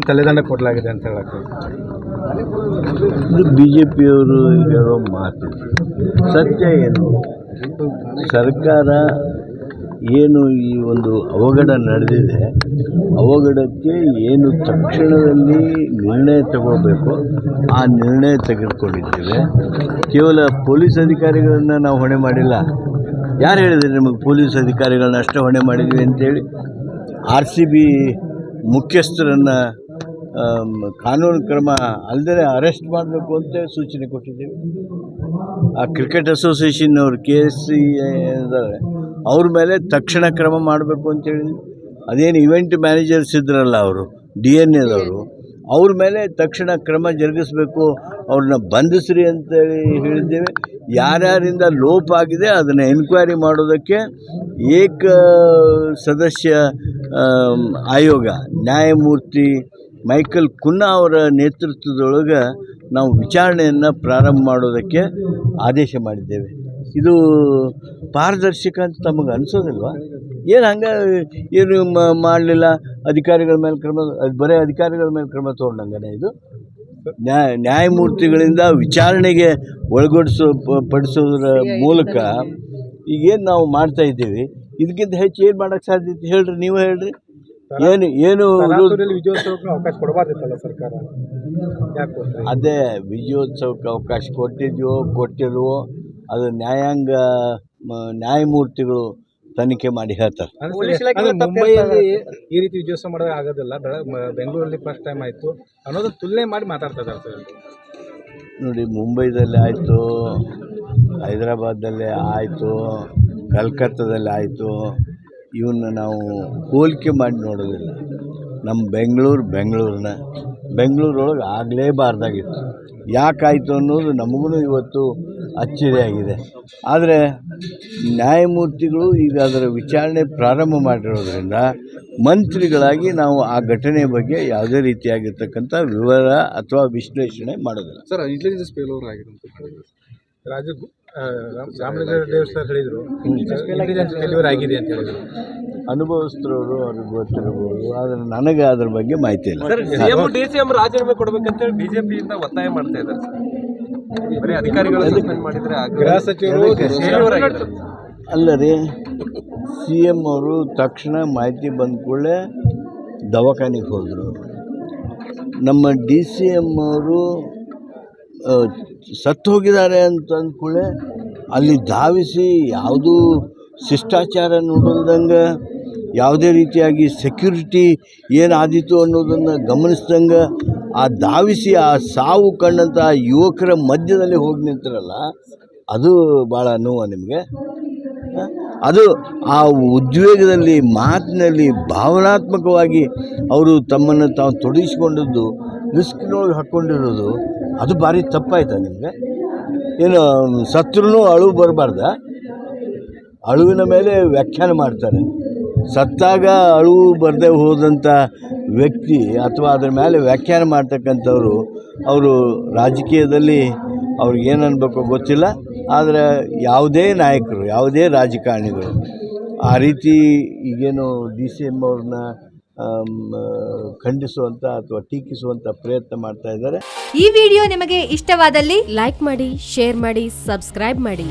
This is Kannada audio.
ತಲೆದಂಡ ಕೊಡಲಾಗಿದೆ ಅಂತ ಹೇಳಕ್ಕೆ ಇದು ಬಿ ಜೆ ಪಿಯವರು ಹೇಳೋ ಮಾತು ಸತ್ಯ ಏನು? ಸರ್ಕಾರ ಏನು ಈ ಒಂದು ಅವಘಡ ನಡೆದಿದೆ, ಅವಘಡಕ್ಕೆ ಏನು ತಕ್ಷಣದಲ್ಲಿ ನಿರ್ಣಯ ತಗೋಬೇಕು, ಆ ನಿರ್ಣಯ ತೆಗೆದುಕೊಂಡಿದ್ದೇವೆ. ಕೇವಲ ಪೊಲೀಸ್ ಅಧಿಕಾರಿಗಳನ್ನು ನಾವು ಹೊಣೆ ಮಾಡಿಲ್ಲ. ಯಾರು ಹೇಳಿದರೆ ನಿಮಗೆ ಪೊಲೀಸ್ ಅಧಿಕಾರಿಗಳನ್ನ ಅಷ್ಟೇ ಹೊಣೆ ಮಾಡಿದ್ವಿ ಅಂತೇಳಿ? ಆರ್ ಸಿ ಬಿ ಮುಖ್ಯಸ್ಥರನ್ನು ಕಾನೂನು ಕ್ರಮ ಅಲ್ಲದೆ ಅರೆಸ್ಟ್ ಮಾಡಬೇಕು ಅಂತ ಸೂಚನೆ ಕೊಟ್ಟಿದ್ದೇವೆ. ಆ ಕ್ರಿಕೆಟ್ ಅಸೋಸಿಯೇಷನ್ ಅವರು ಕೆ ಎಸ್ ಸಿ ಇದ್ದಾರೆ, ಅವ್ರ ಮೇಲೆ ತಕ್ಷಣ ಕ್ರಮ ಮಾಡಬೇಕು ಅಂತೇಳಿ ಅದೇನು ಇವೆಂಟ್ ಮ್ಯಾನೇಜರ್ಸ್ ಇದ್ರಲ್ಲ ಅವರು, ಡಿ ಎನ್ ಎದವರು, ಅವ್ರ ಮೇಲೆ ತಕ್ಷಣ ಕ್ರಮ ಜರುಗಿಸಬೇಕು, ಅವ್ರನ್ನ ಬಂಧಿಸ್ರಿ ಅಂತೇಳಿ ಹೇಳಿದ್ದೇವೆ. ಯಾರ್ಯಾರಿಂದ ಲೋಪ ಆಗಿದೆ ಅದನ್ನು ಎನ್ಕ್ವೈರಿ ಮಾಡೋದಕ್ಕೆ ಏಕ ಸದಸ್ಯ ಆಯೋಗ, ನ್ಯಾಯಮೂರ್ತಿ ಮೈಕಲ್ ಕುನ್ನಾ ಅವರ ನೇತೃತ್ವದೊಳಗೆ ನಾವು ವಿಚಾರಣೆಯನ್ನು ಪ್ರಾರಂಭ ಮಾಡೋದಕ್ಕೆ ಆದೇಶ ಮಾಡಿದ್ದೇವೆ. ಇದು ಪಾರದರ್ಶಕ ಅಂತ ತಮಗೆ ಅನಿಸೋದಿಲ್ವಾ? ಏನು ಹಂಗೆ ಏನು ಮಾಡಲಿಲ್ಲ? ಅಧಿಕಾರಿಗಳ ಮೇಲೆ ಕ್ರಮ ಅದು ಬರೀ ಅಧಿಕಾರಿಗಳ ಮೇಲೆ ಕ್ರಮ ತೊಗೊಂಡಂಗೆ ಇದು? ನ್ಯಾಯ ನ್ಯಾಯಮೂರ್ತಿಗಳಿಂದ ವಿಚಾರಣೆಗೆ ಒಳಗೊಡಿಸೋ ಪಡಿಸೋದ್ರ ಮೂಲಕ ಈಗೇನು ನಾವು ಮಾಡ್ತಾ ಇದ್ದೀವಿ. ಇದಕ್ಕಿಂತ ಹೆಚ್ಚು ಏನು ಮಾಡೋಕ್ಕೆ ಸಾಧ್ಯತೆ ಹೇಳ್ರಿ ನೀವು ಹೇಳ್ರಿ. ಏನು ಏನು ವಿಜಯೋತ್ಸವಕ್ಕೆ ಅವಕಾಶ ಕೊಡಬಾರ್ದಿತ್ತಲ್ಲ ಸರ್ಕಾರ? ಯಾಕೆ ಅದೇ ವಿಜಯೋತ್ಸವಕ್ಕೆ ಅವಕಾಶ ಕೊಟ್ಟಿದ್ವೋ ಕೊಟ್ಟಿಲ್ವೋ ಅದು ನ್ಯಾಯಾಂಗ ಮ- ನ್ಯಾಯಮೂರ್ತಿಗಳು ತನಿಖೆ ಮಾಡಿ ಹೇಳ್ತಾರೆ. ಮುಂಬೈಯಲ್ಲಿ ಈ ರೀತಿ ವಿಜಯೋತ್ಸವ ಮಾಡೋದು ಆಗೋದಿಲ್ಲ. ಬೆಂಗಳೂರಲ್ಲಿ ಫಸ್ಟ್ ಟೈಮ್ ಆಯ್ತು. ಅನ್ನೋದು ತುಲನೆ ಮಾಡಿ ಮಾತಾಡ್ತಾ ಇದ್ದಾರೆ ನೋಡಿ ಮುಂಬೈದಲ್ಲಿ ಆಯಿತು ಹೈದರಾಬಾದಲ್ಲಿ ಆಯಿತು ಕಲ್ಕತ್ತಾದಲ್ಲಿ ಆಯಿತು ಇವನ್ನ ನಾವು ಹೋಲಿಕೆ ಮಾಡಿ ನೋಡೋದಿಲ್ಲ. ನಮ್ಮ ಬೆಂಗಳೂರು ಬೆಂಗಳೂರನ್ನ ಬೆಂಗಳೂರೊಳಗೆ ಆಗಲೇಬಾರ್ದಾಗಿತ್ತು. ಯಾಕಾಯಿತು ಅನ್ನೋದು ನಮಗೂ ಇವತ್ತು ಅಚ್ಚರಿಯಾಗಿದೆ ಆದರೆ ನ್ಯಾಯಮೂರ್ತಿಗಳು ಈಗ ಅದರ ವಿಚಾರಣೆ ಪ್ರಾರಂಭ ಮಾಡಿರೋದ್ರಿಂದ ಮಂತ್ರಿಗಳಾಗಿ ನಾವು ಆ ಘಟನೆ ಬಗ್ಗೆ ಯಾವುದೇ ರೀತಿಯಾಗಿರ್ತಕ್ಕಂಥ ವಿವರ ಅಥವಾ ವಿಶ್ಲೇಷಣೆ ಮಾಡೋದಿಲ್ಲ. ಸರ್ ಇಂಟೆಲಿಜೆನ್ಸ್ ಫೇಲ್ಯೂರ್ ಆಗಿದೆ ರಾಜ ರಾಮಲಿಂಗಾರೆಡ್ಡಿ ದೇವಸ್ಥಾನ ಹೇಳಿದ್ರು. ಇಂಟೆಲಿಜೆನ್ಸ್ ಡೆಲಿವರಿ ಆಗಿದೆ ಅಂತ ಹೇಳಿದ್ರು. ಅನುಭವಿಸ್ತಿರೋರು ಅವ್ರಿಗೆ ಗೊತ್ತಿರಬಹುದು ಆದರೆ ನನಗೆ ಅದ್ರ ಬಗ್ಗೆ ಮಾಹಿತಿ ಇಲ್ಲ. ರಾಜೀನಾಮೆ ಕೊಡ್ಬೇಕಂತ ಹೇಳಿ ಬಿಜೆಪಿಯಿಂದ ಒತ್ತಾಯ ಮಾಡ್ತಾ ಇದ್ದಾರೆ ಬರೀ ಅಧಿಕಾರಿಗಳು ಸಸ್ಪೆಂಡ್ ಮಾಡಿದ್ರೆ ಗೃಹ ಸಚಿವರು ಅಲ್ಲ ರೀ ಸಿ ಎಂ ಅವರು ತಕ್ಷಣ ಮಾಹಿತಿ ಬಂದ ಕೂಡಲೇ ದವಾಖಾನೆಗೆ ಹೋದರು. ನಮ್ಮ ಡಿ ಸಿ ಎಂ ಅವರು ಸತ್ತು ಹೋಗಿದ್ದಾರೆ ಅಂತ ಅಂದ್ಕೂಡಲೇ ಅಲ್ಲಿ ಧಾವಿಸಿ ಯಾವುದೂ ಶಿಷ್ಟಾಚಾರ ನೋಡಲ್ದಂಗೆ ಯಾವುದೇ ರೀತಿಯಾಗಿ ಸೆಕ್ಯೂರಿಟಿ ಏನಾದೀತು ಅನ್ನೋದನ್ನು ಗಮನಿಸ್ದಂಗೆ ಆ ಧಾವಿಸಿ ಆ ಸಾವು ಕಂಡಂಥ ಯುವಕರ ಮಧ್ಯದಲ್ಲಿ ಹೋಗಿ ನಿಂತಿರಲ್ಲ, ಅದು ಭಾಳ ನೋವು ನಿಮಗೆ. ಅದು ಆ ಉದ್ವೇಗದಲ್ಲಿ, ಮಾತಿನಲ್ಲಿ, ಭಾವನಾತ್ಮಕವಾಗಿ ಅವರು ತಮ್ಮನ್ನು ತಾವು ತೊಡಗಿಸ್ಕೊಂಡದ್ದು ರಿಸ್ಕ್ನೊಳಗೆ ಹಾಕ್ಕೊಂಡಿರೋದು ಅದು ಭಾರಿ ತಪ್ಪಾಯ್ತಾ ನಿಮಗೆ? ಏನು ಸತ್ರೂ ಅಳು ಬರಬಾರ್ದ? ಅಳುವಿನ ಮೇಲೆ ವ್ಯಾಖ್ಯಾನ ಮಾಡ್ತಾರೆ. ಸತ್ತಾಗ ಅಳು ಬರದೆ ಹೋದಂಥ ವ್ಯಕ್ತಿ ಅಥವಾ ಅದರ ಮೇಲೆ ವ್ಯಾಖ್ಯಾನ ಮಾಡ್ತಕ್ಕಂಥವ್ರು, ಅವರು ರಾಜಕೀಯದಲ್ಲಿ ಅವ್ರಿಗೆ ಏನು ಅನ್ಬೇಕೋ ಗೊತ್ತಿಲ್ಲ. ಆದರೆ ಯಾವುದೇ ನಾಯಕರು, ಯಾವುದೇ ರಾಜಕಾರಣಿಗಳು, ಆ ರೀತಿ ಈಗೇನು ಡಿ ಸಿ ಎಂ ಅವ್ರನ್ನ ಆಮ್, ಖಂಡಿಸುವಂಥ ಅಥವಾ ಟೀಕಿಸುವಂತ ಪ್ರಯತ್ನ ಮಾಡ್ತಾ ಇದ್ದಾರೆ. ಈ ವಿಡಿಯೋ ನಿಮಗೆ ಇಷ್ಟವಾದಲ್ಲಿ ಲೈಕ್ ಮಾಡಿ ಶೇರ್ ಮಾಡಿ ಸಬ್ಸ್ಕ್ರೈಬ್ ಮಾಡಿ.